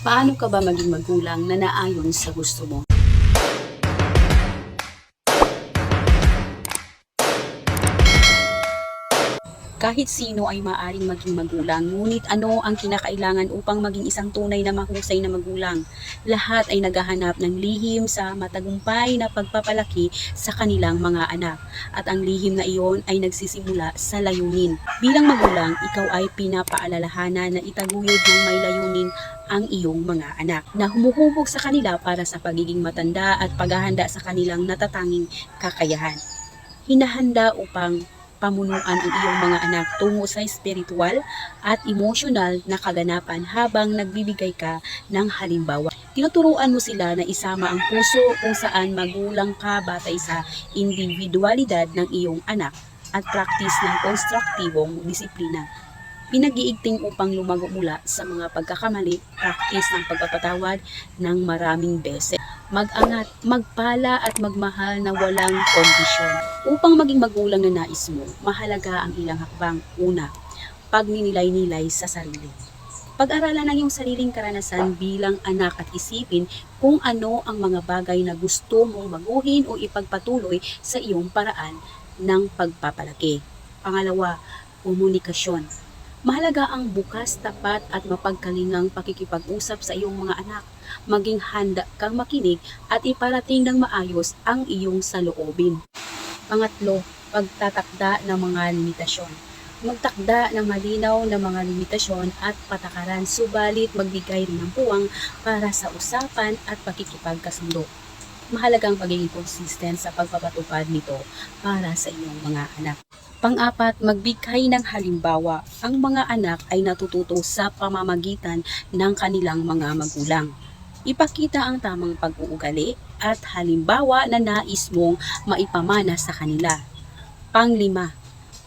Paano ka ba maging magulang na naayon sa gusto mo? Kahit sino ay maaring maging magulang, ngunit ano ang kinakailangan upang maging isang tunay na mahusay na magulang? Lahat ay naghahanap ng lihim sa matagumpay na pagpapalaki sa kanilang mga anak. At ang lihim na iyon ay nagsisimula sa layunin. Bilang magulang, ikaw ay pinapaalalahanan na itaguyod ng may layunin ang iyong mga anak na humuhubog sa kanila para sa pagiging matanda at paghahanda sa kanilang natatanging kakayahan. Hinahanda upang pamunuan ang iyong mga anak tungo sa spiritual at emotional na kaganapan habang nagbibigay ka ng halimbawa. Tinuturuan mo sila na isama ang puso kung saan magulang ka batay sa individualidad ng iyong anak at practice ng konstruktibong disiplina. Pinag-iigting upang lumago mula sa mga pagkakamali, practice ng pagpapatawad ng maraming beses mag-angat, magpala at magmahal na walang kondisyon. Upang maging magulang na nais mo, mahalaga ang ilang hakbang. Una, pagninilay-nilay sa sarili. Pag-aralan ang iyong sariling karanasan bilang anak at isipin kung ano ang mga bagay na gusto mong baguhin o ipagpatuloy sa iyong paraan ng pagpapalaki. Pangalawa, komunikasyon. Mahalaga ang bukas, tapat at mapagkalingang pakikipag-usap sa iyong mga anak. Maging handa kang makinig at iparating ng maayos ang iyong saloobin. Pangatlo, pagtatakda ng mga limitasyon. Magtakda ng malinaw na mga limitasyon at patakaran, subalit magbigay rin ng puwang para sa usapan at pakikipagkasundo. Mahalagang pagiging consistent sa pagpapatupad nito para sa iyong mga anak. Pang-apat, magbigay ng halimbawa. Ang mga anak ay natututo sa pamamagitan ng kanilang mga magulang. Ipakita ang tamang pag-uugali at halimbawa na nais mong maipamana sa kanila. Panglima,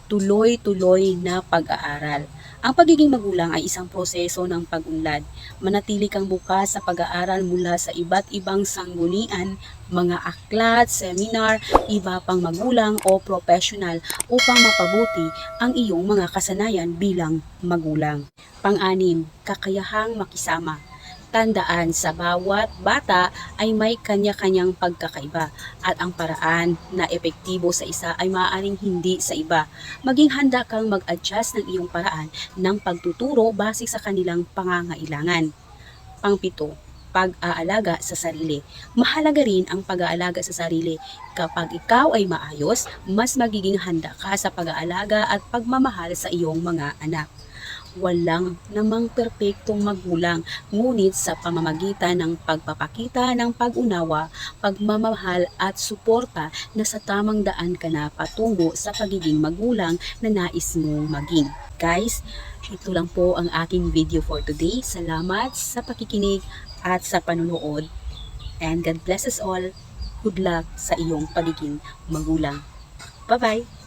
tuloy-tuloy na pag-aaral. Ang pagiging magulang ay isang proseso ng pag-unlad. Manatili kang bukas sa pag-aaral mula sa iba't ibang sanggunian, mga aklat, seminar, iba pang magulang o professional upang mapabuti ang iyong mga kasanayan bilang magulang. Pang-anim, kakayahang makisama. Tandaan sa bawat bata ay may kanya-kanyang pagkakaiba at ang paraan na epektibo sa isa ay maaaring hindi sa iba. Maging handa kang mag-adjust ng iyong paraan ng pagtuturo base sa kanilang pangangailangan. Pangpito, pag-aalaga sa sarili. Mahalaga rin ang pag-aalaga sa sarili. Kapag ikaw ay maayos, mas magiging handa ka sa pag-aalaga at pagmamahal sa iyong mga anak walang namang perpektong magulang, ngunit sa pamamagitan ng pagpapakita ng pag-unawa, pagmamahal at suporta na sa tamang daan ka na patungo sa pagiging magulang na nais mong maging. Guys, ito lang po ang aking video for today. Salamat sa pakikinig at sa panunood. And God bless us all. Good luck sa iyong pagiging magulang. Bye-bye!